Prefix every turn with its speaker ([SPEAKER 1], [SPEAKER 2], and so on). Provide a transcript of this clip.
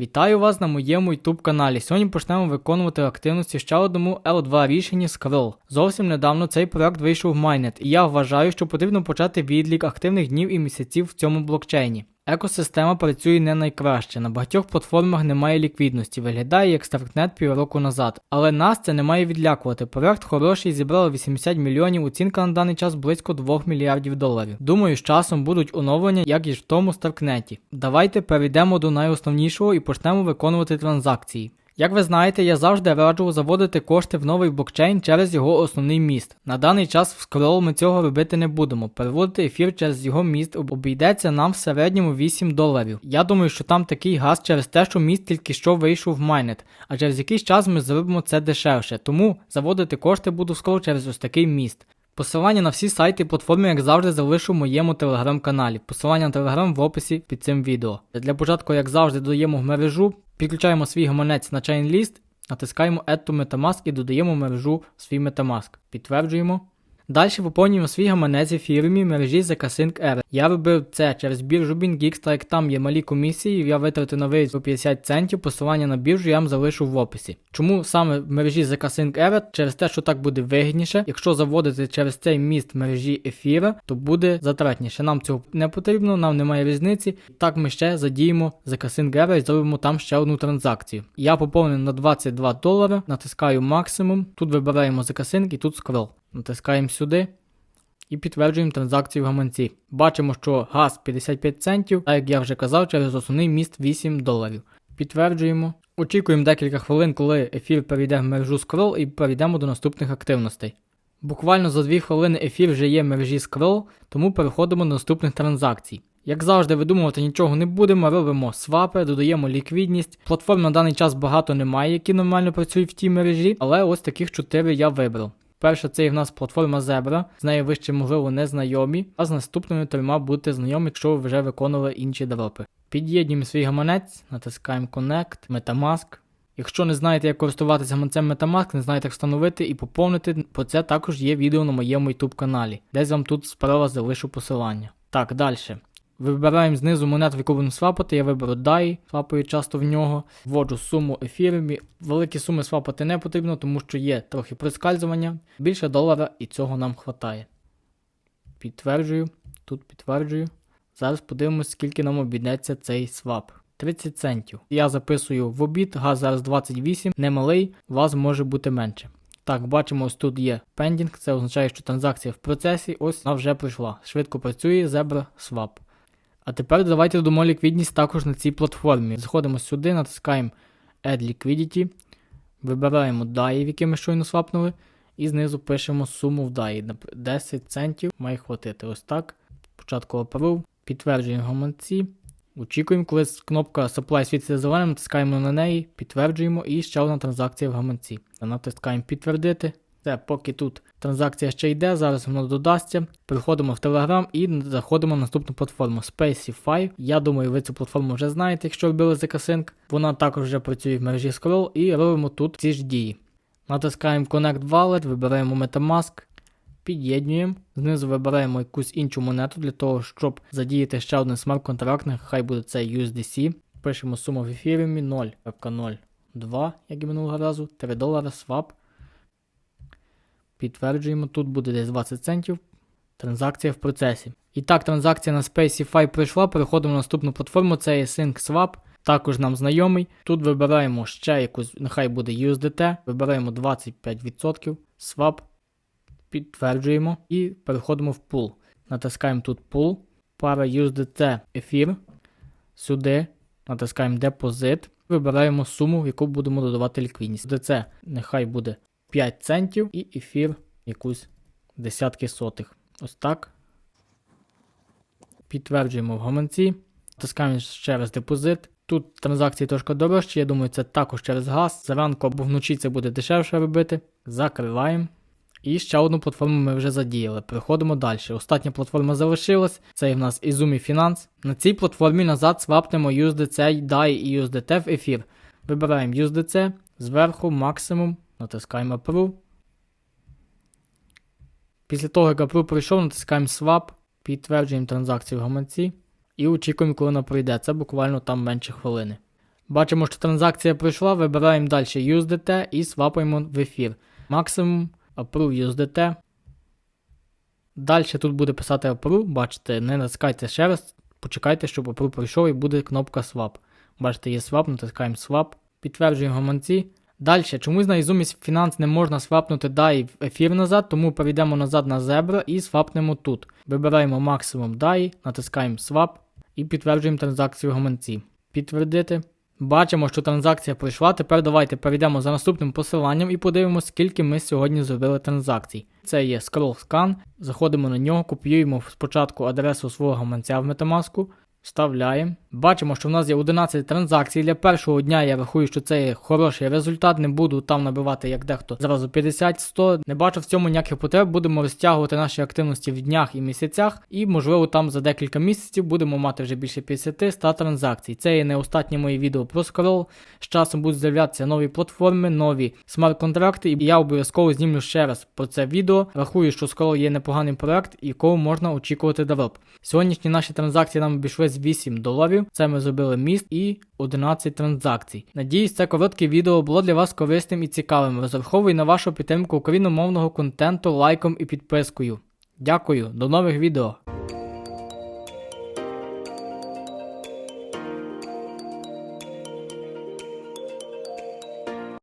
[SPEAKER 1] Вітаю вас на моєму YouTube каналі. Сьогодні почнемо виконувати активності ще одному L2 рішенні Skrill. Зовсім недавно цей проект вийшов в Майнет, і я вважаю, що потрібно почати відлік активних днів і місяців в цьому блокчейні. Екосистема працює не найкраще. На багатьох платформах немає ліквідності, виглядає як Старкнет півроку назад. Але нас це не має відлякувати. Проект хороший, зібрав 80 мільйонів, оцінка на даний час близько 2 мільярдів доларів. Думаю, з часом будуть оновлення, як і в тому Старкнеті. Давайте перейдемо до найосновнішого і почнемо виконувати транзакції. Як ви знаєте, я завжди раджу заводити кошти в новий блокчейн через його основний міст. На даний час в Scroll ми цього робити не будемо. Переводити ефір через його міст обійдеться нам в середньому 8 доларів. Я думаю, що там такий газ через те, що міст тільки що вийшов в майнет, а через якийсь час ми зробимо це дешевше. Тому заводити кошти буду в Scroll через ось такий міст. Посилання на всі сайти і платформи, як завжди, залишу в моєму телеграм-каналі. Посилання на телеграм в описі під цим відео. Для початку, як завжди, додаємо в мережу, підключаємо свій гаманець на ChainList, натискаємо Add to Metamask і додаємо в мережу свій Metamask. Підтверджуємо. Далі поповнюємо свій гаманець ефірумі мережі ZK-Sync Era. Я робив це через біржу BingX, так як там є малі комісії, я витратив на виїзд по 50 центів, посилання на біржу я вам залишу в описі. Чому саме в мережі ZK-Sync Era? Через те, що так буде вигідніше. Якщо заводити через цей міст мережі ефіра, то буде затратніше. Нам цього не потрібно, нам немає різниці. Так ми ще задіємо ZK-Sync Era і зробимо там ще одну транзакцію. Я поповнив на 22 долари, натискаю максимум, тут вибираємо ZK-Sync і тут скрол. Натискаємо сюди і підтверджуємо транзакцію в гаманці. Бачимо, що газ 55 центів, а як я вже казав, через основний міст 8 доларів. Підтверджуємо. Очікуємо декілька хвилин, коли ефір перейде в мережу Scroll і перейдемо до наступних активностей. Буквально за 2 хвилини ефір вже є в мережі Scroll, тому переходимо до наступних транзакцій. Як завжди, видумувати нічого не будемо, робимо свапи, додаємо ліквідність. Платформ на даний час багато немає, які нормально працюють в тій мережі, але ось таких 4 я вибрав. Перша це і в нас платформа Zebra, з нею ви ще, можливо, не знайомі, а з наступними трьома будете знайомі, якщо ви вже виконували інші дропи. Під'єднуємо свій гаманець, натискаємо Connect, Metamask. Якщо не знаєте, як користуватися гаманцем Metamask, не знаєте, як встановити і поповнити, про це також є відео на моєму YouTube каналі. Десь вам тут справа залишу посилання. Так, далі. Вибираємо знизу монету, в яку будемо свапати. Я виберу DAI, свапаю часто в нього. Вводжу суму ефірів. Великі суми свапати не потрібно, тому що є трохи прискальзування. Більше долара і цього нам вистачає. Підтверджую. Тут підтверджую. Зараз подивимось, скільки нам обійдеться цей свап. 30 центів. Я записую в обід, газ зараз 28, немалий, у вас може бути менше. Так, бачимо, ось тут є пендінг, це означає, що транзакція в процесі, ось вона вже пройшла. Швидко працює Zebra Swap. А тепер давайте додамо ліквідність також на цій платформі. Заходимо сюди, натискаємо Add Liquidity, вибираємо DAI, які ми щойно свапнули, і знизу пишемо суму в DAI. 10 центів має хватити. Ось так. Спочатку approve, підтверджуємо гаманці. Очікуємо, коли кнопка Supply світиться зеленим, натискаємо на неї, підтверджуємо і ще одна транзакція в гаманці. Натискаємо підтвердити. Це поки тут транзакція ще йде, зараз воно додасться. Переходимо в Telegram і заходимо на наступну платформу Spacify. Я думаю, ви цю платформу вже знаєте, якщо робили ZK-Sync. Вона також вже працює в мережі Scroll і робимо тут ці ж дії. Натискаємо Connect Wallet, вибираємо Metamask, під'єднуємо. Знизу вибираємо якусь іншу монету для того, щоб задіяти ще один смарт-контракт, нехай буде це USDC. Пишемо суму в ефіріумі 0.02, як і минулого разу, 3 долари свап. Підтверджуємо, тут буде десь 20 центів. Транзакція в процесі. І так, транзакція на Spacify пройшла. Переходимо на наступну платформу, це є SyncSwap. Також нам знайомий. Тут вибираємо ще якусь, нехай буде USDT. Вибираємо 25%. Swap. Підтверджуємо і переходимо в Pool. Натискаємо тут Pool. Пара USDT ефір. Сюди натискаємо Депозит. Вибираємо суму, в яку будемо додавати ліквідність. USDC нехай буде 5 центів і ефір якусь десятки сотих. Ось так. Підтверджуємо в гаманці. Натискаємо ще раз депозит. Тут транзакції трошки дорожчі, я думаю, це також через газ. Зранку або вночі це буде дешевше робити. Закриваємо. І ще одну платформу ми вже задіяли. Переходимо далі. Остання платформа залишилась. Це в нас Izumi Finance. На цій платформі назад свапнемо USDC, DAI і USDT в ефір. Вибираємо USDC, зверху максимум. Натискаємо Approve. Після того, як Approve пройшов, натискаємо Swap, підтверджуємо транзакцію в гаманці і очікуємо, коли вона пройде. Це буквально там менше хвилини. Бачимо, що транзакція пройшла, вибираємо далі USDT і свапаємо в ефір. Максимум approve USDT. Далі тут буде писати approve, бачите, не натискайте ще раз, почекайте, щоб approve пройшов і буде кнопка swap. Бачите, є swap, натискаємо swap, підтверджуємо гаманці. Далі, чомусь на Izumis Finance не можна свапнути DAI в ефір назад, тому перейдемо назад на Zebra і свапнемо тут. Вибираємо максимум DAI, натискаємо swap і підтверджуємо транзакцію в гаманці. Підтвердити. Бачимо, що транзакція пройшла. Тепер давайте перейдемо за наступним посиланням і подивимося, скільки ми сьогодні зробили транзакцій. Це є Scroll Scan. Заходимо на нього, копіюємо спочатку адресу свого гаманця в Metamask, вставляємо. Бачимо, що в нас є 11 транзакцій. Для першого дня я рахую, що це хороший результат. Не буду там набивати як дехто зразу 50-100. Не бачу в цьому ніяких потреб. Будемо розтягувати наші активності в днях і місяцях, і можливо там за декілька місяців будемо мати вже більше 50-100 транзакцій. Це є не останнє моє відео про Scroll. З часом будуть з'являтися нові платформи, нові смарт-контракти, і я обов'язково знімлю ще раз про це відео. Рахую, що Scroll є непоганий проект, якого можна очікувати девелоп. Сьогоднішні наші транзакції нам обійшлись 8 доларів. Це ми зробили міст і 11 транзакцій. Надіюсь, це коротке відео було для вас корисним і цікавим. Розраховую на вашу підтримку україномовного контенту лайком і підпискою. Дякую, до нових відео.